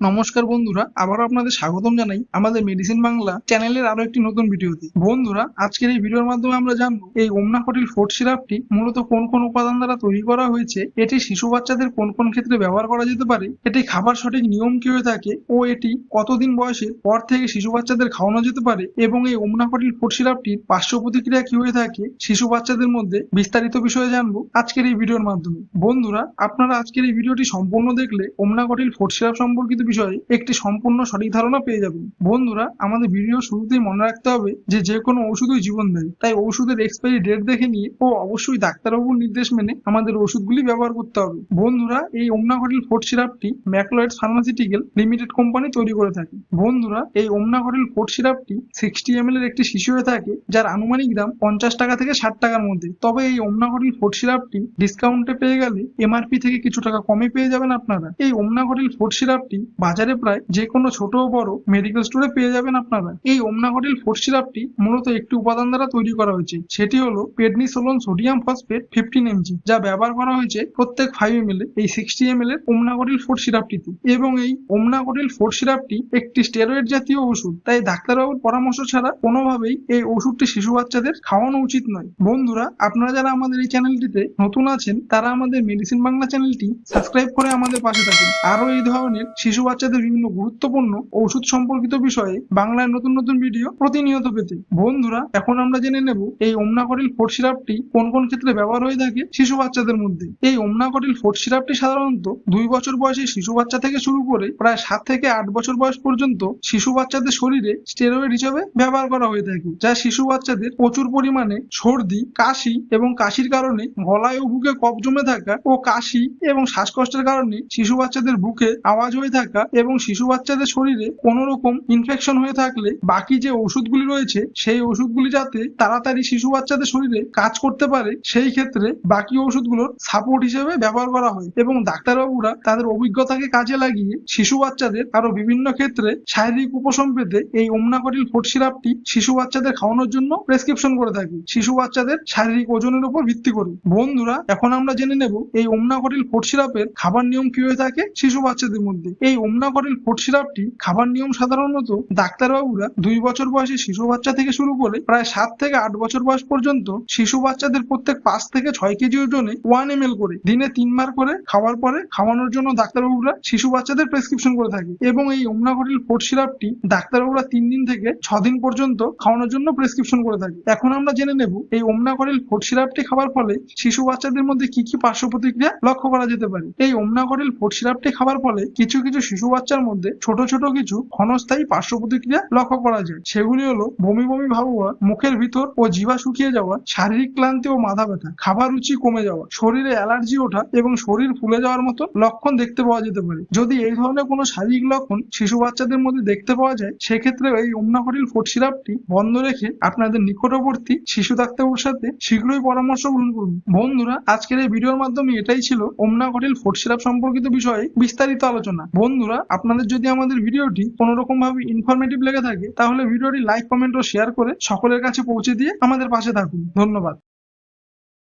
নমস্কার বন্ধুরা, আবারও আপনাদের স্বাগতম জানাই আমাদের মেডিসিন বাংলা চ্যানেলের আরও একটি নতুন ভিডিওতে। বন্ধুরা, আজকের এই ভিডিওর মাধ্যমে আমরা জানব, এই ওমনা ওমনাকটিল ফোর্ট সিরাপটি মূলত কোন কোন উপাদান দ্বারা তৈরি করা হয়েছে, এটি শিশু বাচ্চাদের কোন কোন ক্ষেত্রে ব্যবহার করা যেতে পারে, এটি খাবার সঠিক নিয়ম কি হয়ে থাকে, ও এটি কতদিন বয়সের পর থেকে শিশু বাচ্চাদের খাওয়ানো যেতে পারে, এবং এই ওমনা ওমনাকটিল ফোর্ট সিরাপটির পার্শ্ব প্রতিক্রিয়া কি হয়ে থাকে, শিশু বাচ্চাদের মধ্যে বিস্তারিত বিষয়ে জানব আজকের এই ভিডিওর মাধ্যমে। বন্ধুরা, আপনারা আজকের এই ভিডিওটি সম্পূর্ণ দেখলে ওমনা ওমনাকটিল ফোর্ট সিরাপ সম্পর্কিত বিষয়ে একটি সম্পূর্ণ সঠিক ধারণা পেয়ে যাবেন। বন্ধুরা, আমাদের ভিডিও শুরুতেই মনে রাখতে হবে যে যে কোনো ওষুধই জীবন দেয়। তাই ওষুধের এক্সপায়ারি ডেট দেখে নিয়ে ও অবশ্যই ডাক্তারবাবুর নির্দেশ মেনে আমাদের ওষুধগুলি ব্যবহার করতে হবে। বন্ধুরা, এই ওমনা ওমনাকটিল ফোর্ট সিরাপটি ম্যাকলয়েড ফার্মাসিউটিক্যাল লিমিটেড কোম্পানি তৈরি করে থাকে। বন্ধুরা, এই ওমনাকটিল ফোর্ট সিরাপটি সিক্সটি এম এর একটি শিশু হয়ে থাকে, যার আনুমানিক দাম পঞ্চাশ টাকা থেকে ষাট টাকার মধ্যে। তবে এই ওমনা ওমনাকটিল ফোর্ট সিরাপটি ডিসকাউন্টে পেয়ে গেলে এমআরপি থেকে কিছু টাকা কমে পেয়ে যাবেন আপনারা। এই ওমনা ওমনাকটিল ফোর্ট সিরাপটি বাজারে প্রায় যে কোনো ছোট বড় মেডিকেল স্টোরে পেয়ে যাবেন আপনারা। এই ওমনাকটিল ফোর্ট সিরাপটি মূলত একটি উপাদান দ্বারা তৈরি করা হয়েছে। সেটি হলো prednisolone sodium phosphate fifteen mg যা ব্যবহার করা হয়েছে প্রত্যেক ফাইভ এম এল এই সিক্সটি এম এল এর ওমনাকটিল ফোর্ট সিরাপটিতে। এবং এই ওমনাকটিল ফোর্ট সিরাপটি একটি স্টেরয়েড জাতীয় ওষুধ, তাই ডাক্তারবাবুর পরামর্শ ছাড়া কোনোভাবেই এই ওষুধটি শিশু বাচ্চাদের খাওয়ানো উচিত নয়। বন্ধুরা, আপনারা যারা আমাদের এই চ্যানেলটিতে নতুন আছেন, তারা আমাদের মেডিসিন বাংলা চ্যানেলটি সাবস্ক্রাইব করে আমাদের পাশে থাকুন। আরও এই ধরনের শিশু বাচ্চাদের বিভিন্ন গুরুত্বপূর্ণ ঔষধ সম্পর্কিত বিষয়ে বাংলায় নতুন নতুন ভিডিও প্রতিনিয়ত পেতে। বন্ধুরা, এখন আমরা জেনে নেব এই ওমনাকটিল ফোর্ট সিরাপটি কোন কোন ক্ষেত্রে ব্যবহার হয়ে থাকে শিশু বাচ্চাদের মধ্যে। এই ওমনাকটিল ফোর্ট সিরাপটি সাধারণত দুই বছর বয়সী শিশু বাচ্চা থেকে শুরু করে প্রায় সাত থেকে আট বছর বয়স পর্যন্ত শিশু বাচ্চাদের শরীরে স্টেরয়েড হিসেবে ব্যবহার করা হয়ে থাকে, যা শিশু বাচ্চাদের প্রচুর পরিমাণে সর্দি, কাশি এবং কাশির কারণে গলায় ও বুকে কফ জমে থাকা ও কাশি এবং শ্বাসকষ্টের কারণে শিশু বাচ্চাদের বুকে আওয়াজ হয়ে থাকা এবং শিশু বাচ্চাদের শরীরে কোনো রকম ইনফেকশন হয়ে থাকলে বাকি যে ওষুধগুলি রয়েছে, সেই ওষুধগুলি যাতে তাড়াতাড়ি শিশু বাচ্চাদের শরীরে কাজ করতে পারে, সেই ক্ষেত্রে বাকি ওষুধগুলোর সাপোর্ট হিসেবে ব্যবহার করা হয় এবং ডাক্তারবাবুরা তাদের অভিজ্ঞতাকে কাজে লাগিয়ে শিশু বাচ্চাদের আরও বিভিন্ন ক্ষেত্রে শারীরিক উপশম পেতে এই ওমনাকটিল ফোর্ট সিরাপটি শিশু বাচ্চাদের খাওয়ানোর জন্য প্রেসক্রিপশন করে থাকি। শিশু বাচ্চাদের শারীরিক ওজনের উপর ভিত্তি করে। বন্ধুরা, এখন আমরা জেনে নেব এই ওমনাকটিল ফোর্ট সিরাপের খাবার নিয়ম কি হয়ে থাকে শিশু বাচ্চাদের মধ্যে। এই ওমনাকটিল ফোর্ট সিরাপটি খাবার নিয়ম সাধারণত ডাক্তারবাবুরা দুই বছর বয়সী শিশু বাচ্চা থেকে শুরু করে প্রায় সাত থেকে আট বছর বয়স পর্যন্ত শিশু বাচ্চাদের প্রত্যেক পাঁচ থেকে ছয় কেজি ওজনে ওয়ান এম করে দিনে তিনবার করে খাওয়ার পরে খাওয়ানোর জন্য ডাক্তারবাবুরা শিশু বাচ্চাদের প্রেসক্রিপশন করে থাকে এবং এই ওমনাকটিল ফোর্ট সিরাপটি ডাক্তারবাবুরা তিন দিন থেকে ছ দিন পর্যন্ত খাওয়ানোর জন্য প্রেসক্রিপশন করে থাকে। এখন আমরা জেনে নেব এই ওমনাকটিল ফোর্ট সিরাপটি খাওয়ার ফলে শিশু বাচ্চাদের মধ্যে কি কি পার্শ্ব প্রতিক্রিয়া লক্ষ্য করা যেতে পারে? এই ওমনাকটিল ফোর্ট সিরাপটি খাওয়ার ফলে কিছু কিছু শিশু বাচ্চার মধ্যে ছোট ছোট কিছু ক্ষণস্থায়ী পার্শ্ব প্রতিক্রিয়া লক্ষ্য করা যায়। সেগুলি হলো বমি বমি ভাব হওয়া, মুখের ভিতর ও জিভা শুকিয়ে যাওয়া, শারীরিক ক্লান্তি ও মাথা ব্যথা, খাবার রুচি কমে যাওয়া, শরীরে অ্যালার্জি ওঠা এবং শরীর ফুলে যাওয়ার মতো লক্ষণ দেখতে পাওয়া যেতে পারে। যদি এই ধরনের কোনো শারীরিক লক্ষণ শিশু বাচ্চাদের মধ্যে দেখতে পাওয়া যায়, সেক্ষেত্রে এই ওমনাকটিল ফোর্ট সিরাপটি বন্ধ রেখে আপনাদের নিকটবর্তী শিশু ডাক্তারবাবুর সাথে শীঘ্রই পরামর্শ গ্রহণ করুন। বন্ধুরা, আজকের এই ভিডিওর মাধ্যমে এটাই ছিল ওমনাকটিল ফোর্ট সিরাপ সম্পর্কিত বিষয়ে বিস্তারিত আলোচনা। বন্ধুরা, আপনাদের যদি আমাদের ভিডিওটি কোনো রকম ভাবে ইনফরমেটিভ লেগে থাকে, তাহলে ভিডিওটি লাইক কমেন্ট ও শেয়ার করে সকলের কাছে পৌঁছে দিয়ে আমাদের পাশে থাকুন। ধন্যবাদ।